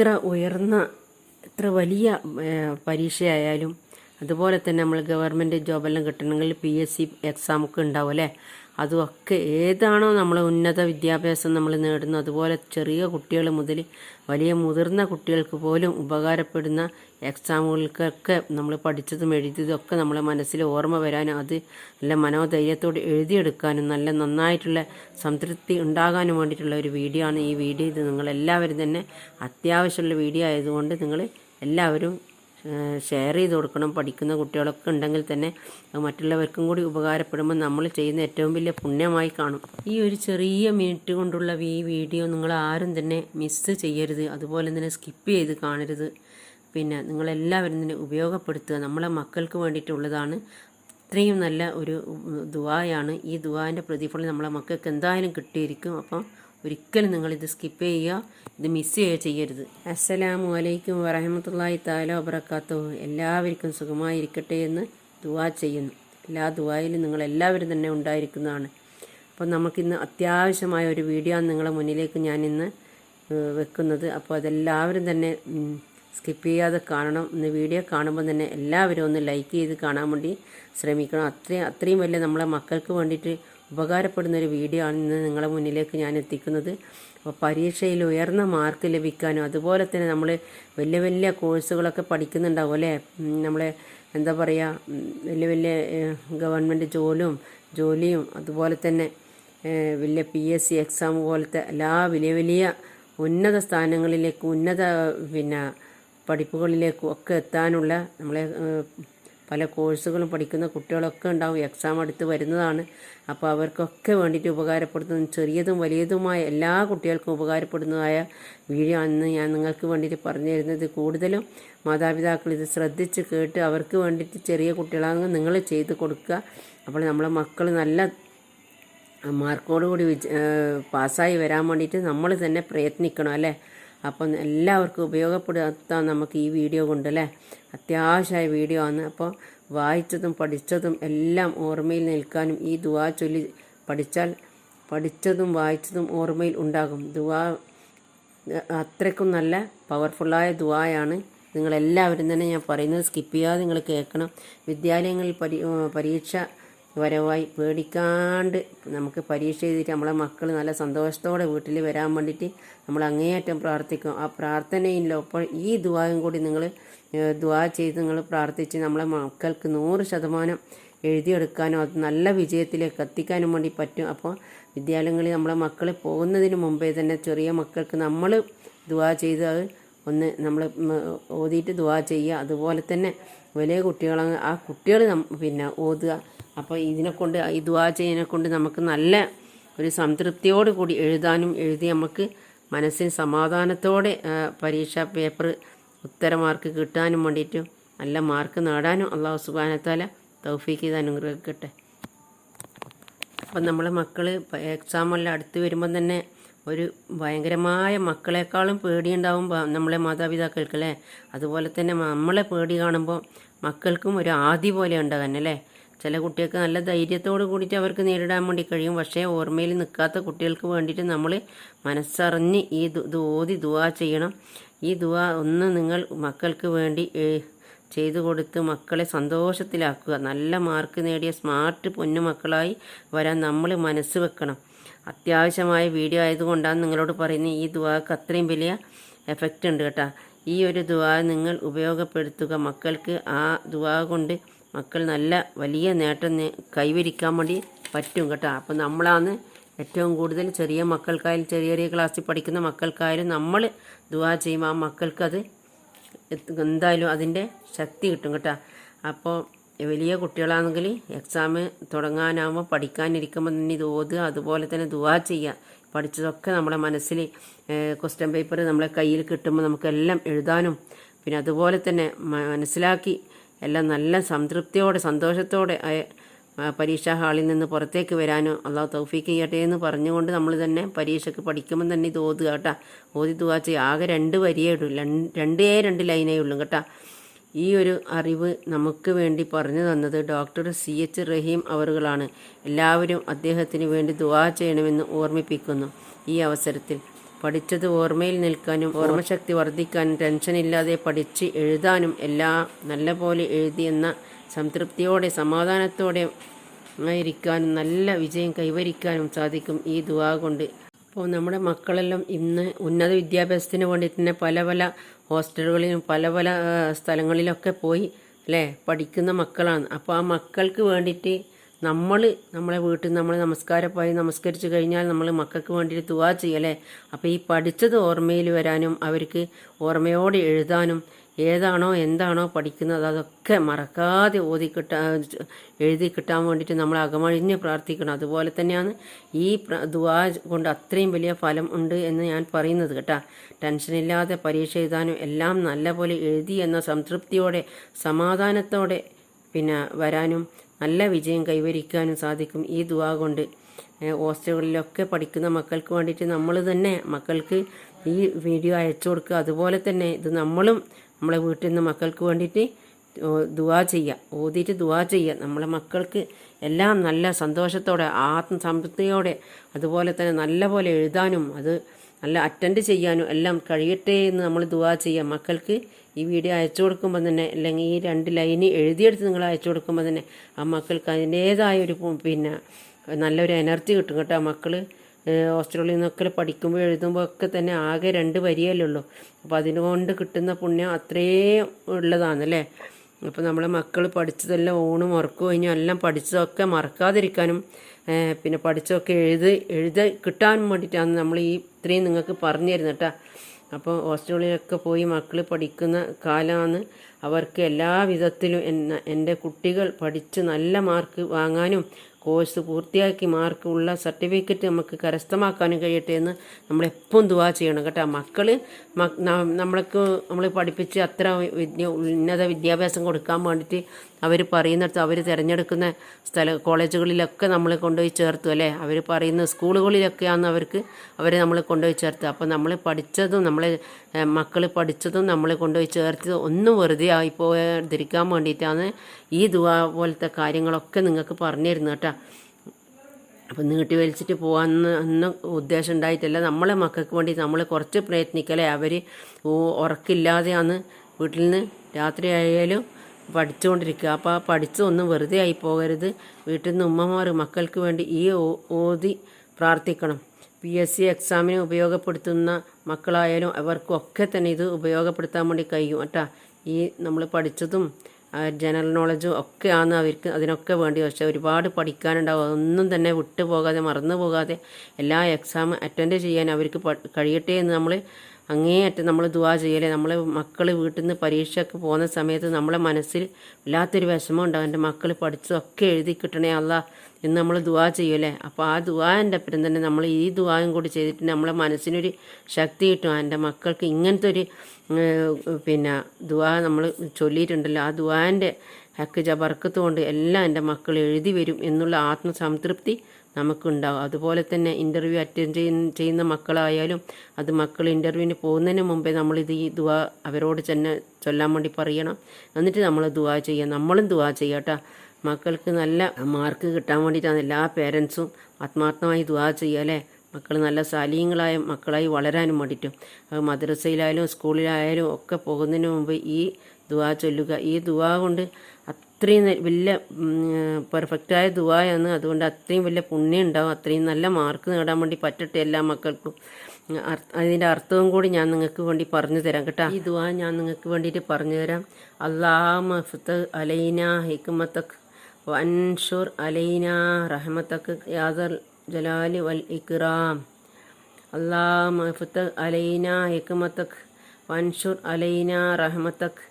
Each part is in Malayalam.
എത്ര ഉയർന്ന എത്ര വലിയ പരീക്ഷയായാലും അതുപോലെ തന്നെ നമ്മൾ ഗവൺമെന്റ് ജോബെല്ലാം കിട്ടണമെങ്കിൽ പി എസ് സി എക്സാമൊക്കെ ഉണ്ടാവും അല്ലേ? അതുമൊക്കെ ഏതാണോ നമ്മൾ ഉന്നത വിദ്യാഭ്യാസം നമ്മൾ നേടുന്നത് അതുപോലെ ചെറിയ കുട്ടികൾ മുതൽ വലിയ മുതിർന്ന കുട്ടികൾക്ക് പോലും ഉപകാരപ്പെടുന്ന എക്സാമുകൾക്കൊക്കെ നമ്മൾ പഠിച്ചതും എഴുതിയതും ഒക്കെ നമ്മളെ മനസ്സിൽ ഓർമ്മ വരാനും അത് നല്ല മനോധൈര്യത്തോടെ എഴുതിയെടുക്കാനും നല്ല നന്നായിട്ടുള്ള സംതൃപ്തി ഉണ്ടാകാനും വേണ്ടിയിട്ടുള്ള ഒരു വീഡിയോ ആണ് ഈ വീഡിയോ. ഇത് നിങ്ങളെല്ലാവരും തന്നെ അത്യാവശ്യമുള്ള വീഡിയോ ആയതുകൊണ്ട് നിങ്ങൾ എല്ലാവരും ഷെയർ ചെയ്ത് കൊടുക്കണം. പഠിക്കുന്ന കുട്ടികളൊക്കെ ഉണ്ടെങ്കിൽ തന്നെ മറ്റുള്ളവർക്കും കൂടി ഉപകാരപ്പെടുമ്പോൾ നമ്മൾ ചെയ്യുന്ന ഏറ്റവും വലിയ പുണ്യമായി കാണും. ഈ ഒരു ചെറിയ മിനിറ്റ് കൊണ്ടുള്ള ഈ വീഡിയോ നിങ്ങൾ ആരും തന്നെ മിസ്സ് ചെയ്യരുത്. അതുപോലെ തന്നെ സ്കിപ്പ് ചെയ്ത് കാണരുത്. പിന്നെ നിങ്ങളെല്ലാവരും തന്നെ ഉപയോഗപ്പെടുത്തുക. നമ്മളെ മക്കൾക്ക് വേണ്ടിയിട്ടുള്ളതാണ്. ഇത്രയും നല്ല ഒരു ദുവായാണ് ഈ ദുവാന്റെ പ്രതിഫലം നമ്മളെ മക്കൾക്ക് എന്തായാലും കിട്ടിയിരിക്കും. അപ്പം ഒരിക്കലും നിങ്ങളിത് സ്കിപ്പ് ചെയ്യുക ഇത് മിസ് ചെയ്യുക ചെയ്യരുത്. അസ്സലാമു അലൈക്കും വറഹമത്തല്ലാഹി താല വബറക്കാത്തു എല്ലാവർക്കും സുഖമായിരിക്കട്ടെ എന്ന് ദുവാ ചെയ്യുന്നു. എല്ലാ ദുവായിലും നിങ്ങൾ എല്ലാവരും തന്നെ ഉണ്ടായിരിക്കുന്നതാണ്. അപ്പോൾ നമുക്കിന്ന് അത്യാവശ്യമായ ഒരു വീഡിയോ ആണ് നിങ്ങളെ മുന്നിലേക്ക് ഞാൻ ഇന്ന് വെക്കുന്നത്. അപ്പോൾ അതെല്ലാവരും തന്നെ സ്കിപ്പ് ചെയ്യാതെ കാണണം ഇന്ന് വീഡിയോ കാണുമ്പോൾ തന്നെ എല്ലാവരും ഒന്ന് ലൈക്ക് ചെയ്ത് കാണാൻ വേണ്ടി ശ്രമിക്കണം. അത്രയും അത്രയും വലിയ നമ്മളെ മക്കൾക്ക് വേണ്ടിയിട്ട് ഉപകാരപ്പെടുന്ന ഒരു വീഡിയോ ആണ് ഇന്ന് നിങ്ങളുടെ മുന്നിലേക്ക് ഞാൻ എത്തിക്കുന്നത്. അപ്പോൾ പരീക്ഷയിൽ ഉയർന്ന മാർക്ക് ലഭിക്കാനും അതുപോലെ തന്നെ നമ്മൾ വലിയ വലിയ കോഴ്സുകളൊക്കെ പഠിക്കുന്നുണ്ടാവും അല്ലേ? നമ്മളെ എന്താ പറയുക വലിയ വലിയ ഗവൺമെന്റ് ജോലിയും ജോലിയും അതുപോലെ തന്നെ വലിയ പി എസ് സി എക്സാം പോലത്തെ എല്ലാ വലിയ വലിയ ഉന്നത സ്ഥാനങ്ങളിലേക്കും ഉന്നത പിന്നെ പഠിപ്പുകളിലേക്കും ഒക്കെ എത്താനുള്ള നമ്മളെ പല കോഴ്സുകളും പഠിക്കുന്ന കുട്ടികളൊക്കെ ഉണ്ടാവും എക്സാം അടുത്ത് വരുന്നതാണ്. അപ്പോൾ അവർക്കൊക്കെ വേണ്ടിയിട്ട് ഉപകാരപ്പെടുന്ന ചെറിയതും വലിയതുമായ എല്ലാ കുട്ടികൾക്കും ഉപകാരപ്പെടുന്നതായ വീഡിയോ ആണെന്ന് ഞാൻ നിങ്ങൾക്ക് വേണ്ടിയിട്ട് പറഞ്ഞു തരുന്നത്. കൂടുതലും മാതാപിതാക്കൾ ഇത് ശ്രദ്ധിച്ച് കേട്ട് അവർക്ക് വേണ്ടിയിട്ട് ചെറിയ കുട്ടികളാണെങ്കിൽ നിങ്ങൾ ചെയ്ത് കൊടുക്കുക. അപ്പോൾ നമ്മളെ മക്കൾ നല്ല മാർക്കോടുകൂടി വിജ പാസ്സായി വരാൻ വേണ്ടിയിട്ട് നമ്മൾ തന്നെ പ്രയത്നിക്കണം അല്ലേ? അപ്പം എല്ലാവർക്കും ഉപയോഗപ്പെടുത്താം നമുക്ക് ഈ വീഡിയോ കൊണ്ട് അല്ലേ അത്യാവശ്യമായ വീഡിയോ ആണ്. അപ്പോൾ വായിച്ചതും പഠിച്ചതും എല്ലാം ഓർമ്മയിൽ നിൽക്കാനും ഈ ദുവാ ചൊല്ലി പഠിച്ചാൽ പഠിച്ചതും വായിച്ചതും ഓർമ്മയിൽ ഉണ്ടാകും. ദുവാ അത്രയ്ക്കും നല്ല പവർഫുള്ളായ ദുവായാണ്. നിങ്ങളെല്ലാവരും തന്നെ ഞാൻ പറയുന്നത് സ്കിപ്പ് ചെയ്യാതെ നിങ്ങൾ കേൾക്കണം. വിദ്യാലയങ്ങളിൽ പരീക്ഷ വരവായി പേടിക്കാണ്ട് നമുക്ക് പരീക്ഷ എഴുതിയിട്ട് നമ്മളെ മക്കൾ നല്ല സന്തോഷത്തോടെ വീട്ടിൽ വരാൻ വേണ്ടിയിട്ട് നമ്മൾ അങ്ങേയറ്റം പ്രാർത്ഥിക്കും. ആ പ്രാർത്ഥനയിലൊപ്പം ഈ ദുവായും കൂടി നിങ്ങൾ ദുവാ ചെയ്ത് നിങ്ങൾ പ്രാർത്ഥിച്ച് നമ്മളെ മക്കൾക്ക് നൂറ് ശതമാനം എഴുതിയെടുക്കാനും അത് നല്ല വിജയത്തിലേക്ക് എത്തിക്കാനും വേണ്ടി പറ്റും. അപ്പോൾ വിദ്യാലയങ്ങളിൽ നമ്മളെ മക്കൾ പോകുന്നതിന് മുമ്പേ തന്നെ ചെറിയ മക്കൾക്ക് നമ്മൾ ദുവാ ചെയ്ത് അത് ഒന്ന് നമ്മൾ ഓതിയിട്ട് ദുവാ ചെയ്യുക. അതുപോലെ തന്നെ വലിയ കുട്ടികളാണ് ആ കുട്ടികൾ പിന്നെ ഓതുക. അപ്പോൾ ഇതിനെ കൊണ്ട് ഈ ദുവാ കൊണ്ട് നമുക്ക് നല്ല ഒരു സംതൃപ്തിയോട് കൂടി എഴുതാനും എഴുതി നമുക്ക് മനസ്സിന് സമാധാനത്തോടെ പരീക്ഷ പേപ്പർ ഉത്തര മാർക്ക് കിട്ടാനും വേണ്ടിയിട്ടും നല്ല മാർക്ക് നേടാനും അള്ളാഹു സുബാനത്താല തൗഫീക്ക് ചെയ്ത് അനുഗ്രഹിക്കട്ടെ. അപ്പം നമ്മളെ മക്കൾ എക്സാമെല്ലാം അടുത്ത് വരുമ്പം തന്നെ ഒരു ഭയങ്കരമായ മക്കളെക്കാളും പേടിയുണ്ടാവും നമ്മളെ മാതാപിതാക്കൾക്ക് അല്ലേ? അതുപോലെ തന്നെ നമ്മളെ പേടി കാണുമ്പോൾ മക്കൾക്കും ഒരു ആദി പോലെ ഉണ്ടാകാൻ അല്ലേ? ചില കുട്ടികൾക്ക് നല്ല ധൈര്യത്തോട് കൂടിയിട്ട് അവർക്ക് നേരിടാൻ വേണ്ടി കഴിയും. പക്ഷേ ഓർമ്മയിൽ നിൽക്കാത്ത കുട്ടികൾക്ക് വേണ്ടിയിട്ട് നമ്മൾ മനസ്സറിഞ്ഞ് ഈ ഓതി ദുവാ ചെയ്യണം. ഈ ദുവാ ഒന്ന് നിങ്ങൾ മക്കൾക്ക് വേണ്ടി ചെയ്തു കൊടുത്ത് മക്കളെ സന്തോഷത്തിലാക്കുക. നല്ല മാർക്ക് നേടിയ സ്മാർട്ട് പൊന്നു മക്കളായി വരാൻ നമ്മൾ മനസ്സ് വെക്കണം. അത്യാവശ്യമായ വീഡിയോ ആയതുകൊണ്ടാണ് നിങ്ങളോട് പറയുന്നത് ഈ ദുവാക്ക് അത്രയും വലിയ എഫക്റ്റ് ഉണ്ട് കേട്ടോ. ഈ ഒരു ദുവാ നിങ്ങൾ ഉപയോഗപ്പെടുത്തുക. മക്കൾക്ക് ആ ദുവാ കൊണ്ട് മക്കൾ നല്ല വലിയ നേട്ടം കൈവരിക്കാൻ വേണ്ടി പറ്റും കേട്ടോ. അപ്പം നമ്മളാണ് ഏറ്റവും കൂടുതൽ ചെറിയ മക്കൾക്കായാലും ചെറിയ ചെറിയ ക്ലാസ്സിൽ പഠിക്കുന്ന മക്കൾക്കായാലും നമ്മൾ ദുവാ ചെയ്യുമ്പോൾ ആ മക്കൾക്കത് എന്തായാലും അതിന്റെ ശക്തി കിട്ടും കേട്ടോ. അപ്പോൾ വലിയ കുട്ടികളാണെങ്കിൽ എക്സാം തുടങ്ങാനാകുമ്പോൾ പഠിക്കാനിരിക്കുമ്പോൾ തന്നെ ഇത് ഓതുക അതുപോലെ തന്നെ ദുവാ ചെയ്യുക. പഠിച്ചതൊക്കെ നമ്മുടെ മനസ്സിൽ ക്വസ്റ്റ്യൻ പേപ്പർ നമ്മളെ കയ്യിൽ കിട്ടുമ്പോൾ നമുക്കെല്ലാം എഴുതാനും പിന്നെ അതുപോലെ തന്നെ മനസ്സിലാക്കി എല്ലാം നല്ല സംതൃപ്തിയോടെ സന്തോഷത്തോടെ പരീക്ഷാ ഹാളിൽ നിന്ന് പുറത്തേക്ക് വരാനോ അള്ളാഹു തൗഫീക്ക് ചെയ്യട്ടെ എന്ന് പറഞ്ഞുകൊണ്ട് നമ്മൾ തന്നെ പരീക്ഷയ്ക്ക് പഠിക്കുമ്പോൾ തന്നെ ഇത് ഓതുക കേട്ടോ. ഓതി ചെയ്യുക ആകെ രണ്ട് വരിയേ ഉള്ളൂ. രണ്ട് രണ്ടേ രണ്ട് ലൈനേ ഉള്ളൂ കേട്ടോ. ഈ ഒരു അറിവ് നമുക്ക് വേണ്ടി പറഞ്ഞു തന്നത് ഡോക്ടർ സി എച്ച് റഹീം അവറുകളാണ്. എല്ലാവരും അദ്ദേഹത്തിന് വേണ്ടി ദുവാ ചെയ്യണമെന്ന് ഓർമ്മിപ്പിക്കുന്നു ഈ അവസരത്തിൽ. പഠിച്ചത് ഓർമ്മയിൽ നിൽക്കാനും ഓർമ്മശക്തി വർദ്ധിക്കാനും ടെൻഷനില്ലാതെ പഠിച്ച് എഴുതാനും എല്ലാം നല്ലപോലെ എന്ന സംതൃപ്തിയോടെ സമാധാനത്തോടെ ആയിരിക്കാനും നല്ല വിജയം കൈവരിക്കാനും സാധിക്കും ഈ ദുവാ കൊണ്ട്. അപ്പോൾ നമ്മുടെ മക്കളെല്ലാം ഇന്ന് ഉന്നത വിദ്യാഭ്യാസത്തിന് വേണ്ടി തന്നെ പല പല ഹോസ്റ്റലുകളിലും പല പല സ്ഥലങ്ങളിലൊക്കെ പോയി അല്ലേ? പഠിക്കുന്ന മക്കളാണ്. അപ്പോൾ ആ മക്കൾക്ക് വേണ്ടിയിട്ട് നമ്മൾ നമ്മളെ വീട്ടിൽ നമ്മൾ നമസ്കാരപ്പായി നമസ്കരിച്ച് കഴിഞ്ഞാൽ നമ്മൾ മക്കൾക്ക് വേണ്ടിയിട്ട് തുവാ ചെയ്യല്ലേ? അപ്പോൾ ഈ പഠിച്ചത് ഓർമ്മയിൽ വരാനും അവർക്ക് ഓർമ്മയോടെ എഴുതാനും ഏതാണോ എന്താണോ പഠിക്കുന്നത് അതൊക്കെ മറക്കാതെ ഓതി കിട്ടാൻ എഴുതി കിട്ടാൻ വേണ്ടിയിട്ട് നമ്മൾ അകമഴിഞ്ഞ് പ്രാർത്ഥിക്കണം. അതുപോലെ തന്നെയാണ് ഈ ദുവാ കൊണ്ട് അത്രയും വലിയ ഫലം ഉണ്ട് എന്ന് ഞാൻ പറയുന്നത് കേട്ടാ. ടെൻഷനില്ലാതെ പരീക്ഷ എഴുതാനും എല്ലാം നല്ലപോലെ എഴുതി എന്ന സംതൃപ്തിയോടെ സമാധാനത്തോടെ പിന്നെ വരാനും നല്ല വിജയം കൈവരിക്കാനും സാധിക്കും ഈ ദുആ കൊണ്ട്. ഹോസ്റ്റലുകളിലൊക്കെ പഠിക്കുന്ന മക്കൾക്ക് വേണ്ടിയിട്ട് നമ്മൾ തന്നെ മക്കൾക്ക് ഈ വീഡിയോ അയച്ചു കൊടുക്കുക. അതുപോലെ തന്നെ ഇത് നമ്മളും നമ്മളെ വീട്ടിൽ നിന്ന് മക്കൾക്ക് വേണ്ടിയിട്ട് ദുവാ ചെയ്യുക. ഓതിയിട്ട് ദുവാ ചെയ്യുക. നമ്മളെ മക്കൾക്ക് എല്ലാം നല്ല സന്തോഷത്തോടെ ആത്മസംതൃപ്തിയോടെ അതുപോലെ തന്നെ നല്ല പോലെ എഴുതാനും അത് നല്ല അറ്റൻഡ് ചെയ്യാനും എല്ലാം കഴിയട്ടെ എന്ന് നമ്മൾ ദുവാ ചെയ്യുക. മക്കൾക്ക് ഈ വീഡിയോ അയച്ചു കൊടുക്കുമ്പോൾ തന്നെ അല്ലെങ്കിൽ ഈ രണ്ട് ലൈന് എഴുതിയെടുത്ത് നിങ്ങൾ അയച്ചു കൊടുക്കുമ്പോൾ തന്നെ ആ മക്കൾക്ക് അതിന്റേതായ ഒരു പിന്നെ നല്ലൊരു എനർജി കിട്ടും കേട്ടോ. ആ മക്കൾ ഹോസ്റ്റലിൽ നിന്നൊക്കെ പഠിക്കുമ്പോൾ എഴുതുമ്പോൾ ഒക്കെ തന്നെ ആകെ രണ്ട് വരിയല്ലേ ഉള്ളൂ. അപ്പോൾ അതിനുകൊണ്ട് കിട്ടുന്ന പുണ്യം അത്രയും ഉള്ളതാണല്ലേ അപ്പോൾ നമ്മളെ മക്കൾ പഠിച്ചതെല്ലാം ഊണും ഉറക്കവും കഴിഞ്ഞും എല്ലാം പഠിച്ചതൊക്കെ മറക്കാതിരിക്കാനും പിന്നെ പഠിച്ചതൊക്കെ എഴുതി എഴുതി കിട്ടാൻ വേണ്ടിയിട്ടാണ് നമ്മൾ ഈ ഇത്രയും നിങ്ങൾക്ക് പറഞ്ഞു തരുന്നത് കേട്ടോ. അപ്പോൾ ഹോസ്റ്റലുകളിലൊക്കെ പോയി മക്കൾ പഠിക്കുന്ന കാലമാണ്. അവർക്ക് എല്ലാ വിധത്തിലും എന്റെ കുട്ടികൾ പഠിച്ച് നല്ല മാർക്ക് വാങ്ങാനും കോഴ്സ് പൂർത്തിയാക്കി മാർക്കുള്ള സർട്ടിഫിക്കറ്റ് നമുക്ക് കരസ്ഥമാക്കാനും കഴിയട്ടെ എന്ന് നമ്മളെപ്പം ദുവാ ചെയ്യണം കേട്ടോ. മക്കൾ നമ്മൾക്ക് നമ്മൾ പഠിപ്പിച്ച് അത്ര വിദ്യ ഉന്നത വിദ്യാഭ്യാസം കൊടുക്കാൻ വേണ്ടിയിട്ട് അവർ പറയുന്നിടത്ത് അവർ തിരഞ്ഞെടുക്കുന്ന സ്ഥല കോളേജുകളിലൊക്കെ നമ്മൾ കൊണ്ടുപോയി ചേർത്തു അല്ലേ? അവർ പറയുന്ന സ്കൂളുകളിലൊക്കെയാണ് അവർക്ക് അവരെ നമ്മൾ കൊണ്ടുപോയി ചേർത്ത്. അപ്പോൾ നമ്മൾ പഠിച്ചതും നമ്മളെ മക്കൾ പഠിച്ചതും നമ്മൾ കൊണ്ടുപോയി ചേർത്തതും ഒന്നും വെറുതെ ആയിപ്പോയി ധരിക്കാൻ വേണ്ടിയിട്ടാണ് ഈ ദുവാ പോലത്തെ കാര്യങ്ങളൊക്കെ നിങ്ങൾക്ക് പറഞ്ഞു തരുന്നത് കേട്ടോ. അപ്പം നീട്ടി വലിച്ചിട്ട് പോകാമെന്ന് എന്ന ഉദ്ദേശം ഉണ്ടായിട്ടില്ല. നമ്മളെ മക്കൾക്ക് വേണ്ടി നമ്മൾ കുറച്ച് പ്രയത്നിക്കലേ. അവർ ഉറക്കില്ലാതെയാണ് വീട്ടിൽ നിന്ന് രാത്രിയായാലും പഠിച്ചുകൊണ്ടിരിക്കുക അപ്പോൾ ആ പഠിച്ചൊന്നും വെറുതെ ആയി പോകരുത്. വീട്ടിൽ നിന്ന് ഉമ്മമാർ മക്കൾക്ക് വേണ്ടി ഈ ഓതി പ്രാർത്ഥിക്കണം. പി എസ് സി എക്സാമിന് ഉപയോഗപ്പെടുത്തുന്ന മക്കളായാലും അവർക്കൊക്കെ തന്നെ ഇത് ഉപയോഗപ്പെടുത്താൻ വേണ്ടി കഴിയും. കേട്ടാ ഈ നമ്മൾ പഠിച്ചതും ജനറൽ നോളജും ഒക്കെയാണ് അവർക്ക് അതിനൊക്കെ വേണ്ടി പക്ഷേ ഒരുപാട് പഠിക്കാനുണ്ടാവും. അതൊന്നും തന്നെ വിട്ടു പോകാതെ മറന്നു പോകാതെ എല്ലാ എക്സാം അറ്റൻഡ് ചെയ്യാൻ അവർക്ക് കഴിയട്ടെ എന്ന് നമ്മൾ അങ്ങേയറ്റം നമ്മൾ ദുവാ ചെയ്യലേ. നമ്മളെ മക്കൾ വീട്ടിൽ നിന്ന് പരീക്ഷയ്ക്ക് പോകുന്ന സമയത്ത് നമ്മളെ മനസ്സിൽ വല്ലാത്തൊരു വിഷമം ഉണ്ടാവും. എന്റെ മക്കൾ പഠിച്ചതൊക്കെ എഴുതി കിട്ടണേ അല്ല എന്ന് നമ്മൾ ദുവാ ചെയ്യൂലേ. അപ്പോൾ ആ ദുവാന്റെ അപ്പുറം തന്നെ നമ്മൾ ഈ ദുവായും കൂടി ചെയ്തിട്ട് നമ്മളെ മനസ്സിനൊരു ശക്തി കിട്ടും. എന്റെ മക്കൾക്ക് ഇങ്ങനത്തെ ഒരു പിന്നെ ദുവാ നമ്മൾ ചൊല്ലിയിട്ടുണ്ടല്ലോ. ആ ദുവാന്റെ ഹക്ക് ജബർക്കത്ത് കൊണ്ട് എല്ലാം എന്റെ മക്കൾ എഴുതി വരും എന്നുള്ള ആത്മസംതൃപ്തി നമുക്കുണ്ടാവും അതുപോലെ തന്നെ ഇന്റർവ്യൂ അറ്റൻഡ് ചെയ്യുന്ന മക്കളായാലും അത് മക്കൾ ഇന്റർവ്യൂവിന് പോകുന്നതിന് മുമ്പേ നമ്മളിത് ഈ ദുവാ അവരോട് തന്നെ ചൊല്ലാൻ വേണ്ടി പറയണം. എന്നിട്ട് നമ്മൾ ദുവാ ചെയ്യാം. നമ്മളും ദുവാ ചെയ്യാട്ടോ മക്കൾക്ക് നല്ല മാർക്ക് കിട്ടാൻ വേണ്ടിയിട്ടാണ് എല്ലാ പേരൻസും ആത്മാർത്ഥമായി ദുവാ ചെയ്യുക അല്ലേ? മക്കൾ നല്ല സാലീയങ്ങളായ മക്കളായി വളരാനും വേണ്ടിയിട്ടും. അത് മദ്രസയിലായാലും സ്കൂളിലായാലും ഒക്കെ പോകുന്നതിന് മുമ്പ് ഈ ദുവാ ചൊല്ലുക. ഈ ദുവാ കൊണ്ട് അത്രയും വലിയ പെർഫെക്റ്റായ ദുവായാണ് അതുകൊണ്ട് അത്രയും വലിയ പുണ്യം ഉണ്ടാവും. അത്രയും നല്ല മാർക്ക് നേടാൻ വേണ്ടി പറ്റട്ടെ എല്ലാ മക്കൾക്കും. അതിന്റെ അർത്ഥവും കൂടി ഞാൻ നിങ്ങൾക്ക് വേണ്ടി പറഞ്ഞു തരാം കേട്ടോ. ഈ ദുവാ ഞാൻ നിങ്ങൾക്ക് വേണ്ടിയിട്ട് പറഞ്ഞു തരാം. അള്ളാഹ് അലൈന ഹിക്മത്തക് വൻഷുർ അലൈന റഹ്മത്തക് യാദർ ജലാലി വൽ ഇക്റാം അള്ളാഹ് അലൈന ഹിക്മത്തക് വൻഷുർ അലൈന റഹ്മത്തക്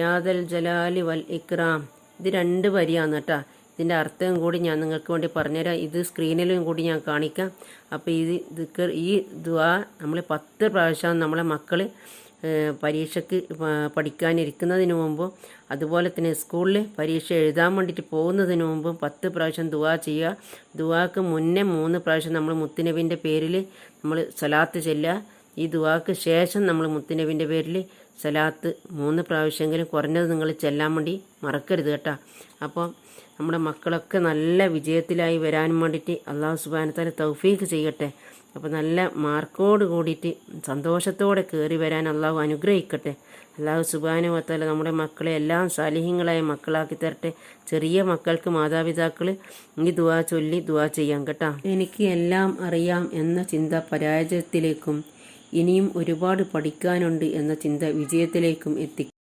യാദൽ ജലാലി വൽ ഇക്രാം. ഇത് രണ്ട് വരിയാണ് കേട്ടോ ഇതിന്റെ അർത്ഥം കൂടി ഞാൻ നിങ്ങൾക്ക് വേണ്ടി പറഞ്ഞുതരാം. ഇത് സ്ക്രീനിലും കൂടി ഞാൻ കാണിക്കാം. അപ്പോൾ ഇത് ദിക്കർ ഈ ദുആ നമ്മൾ പത്ത് പ്രാവശ്യം നമ്മളെ മക്കൾ പരീക്ഷയ്ക്ക് പഠിക്കാനിരിക്കുന്നതിന് മുമ്പും അതുപോലെ തന്നെ സ്കൂളിൽ പരീക്ഷ എഴുതാൻ വേണ്ടിയിട്ട് പോകുന്നതിന് മുമ്പും പത്ത് പ്രാവശ്യം ദുവാ ചെയ്യുക. ദുവാക്ക് മുന്നേ മൂന്ന് പ്രാവശ്യം നമ്മൾ മുത്തുനബിന്റെ പേരിൽ നമ്മൾ സലാത്ത് ചെല്ലുക. ഈ ദുവാക്ക് ശേഷം നമ്മൾ മുത്തുനബിന്റെ പേരിൽ സലാത്ത് മൂന്ന് പ്രാവശ്യമെങ്കിലും കുറഞ്ഞത് നിങ്ങൾ ചെല്ലാൻ വേണ്ടി മറക്കരുത് കേട്ടോ. അപ്പോൾ നമ്മുടെ മക്കളൊക്കെ നല്ല വിജയത്തിലായി വരാൻ വേണ്ടിയിട്ട് അള്ളാഹു സുബാനത്താല തൗഫീഖ് ചെയ്യട്ടെ. അപ്പോൾ നല്ല മാർക്കോട് കൂടിയിട്ട് സന്തോഷത്തോടെ കയറി വരാൻ അള്ളാഹു അനുഗ്രഹിക്കട്ടെ. അള്ളാഹു സുബാനുവത്തല്ല നമ്മുടെ മക്കളെ എല്ലാം സാലിഹ്യങ്ങളായ മക്കളാക്കി തരട്ടെ. ചെറിയ മക്കൾക്ക് മാതാപിതാക്കൾ ഈ ദുവാ ചൊല്ലി ദുവാ ചെയ്യാം കേട്ടോ. എനിക്ക് എല്ലാം അറിയാം എന്ന ചിന്ത പരാജയത്തിലേക്കും ഇനിയും ഒരുപാട് പഠിക്കാനുണ്ട് എന്ന ചിന്ത വിജയത്തിലേക്കും എത്തി.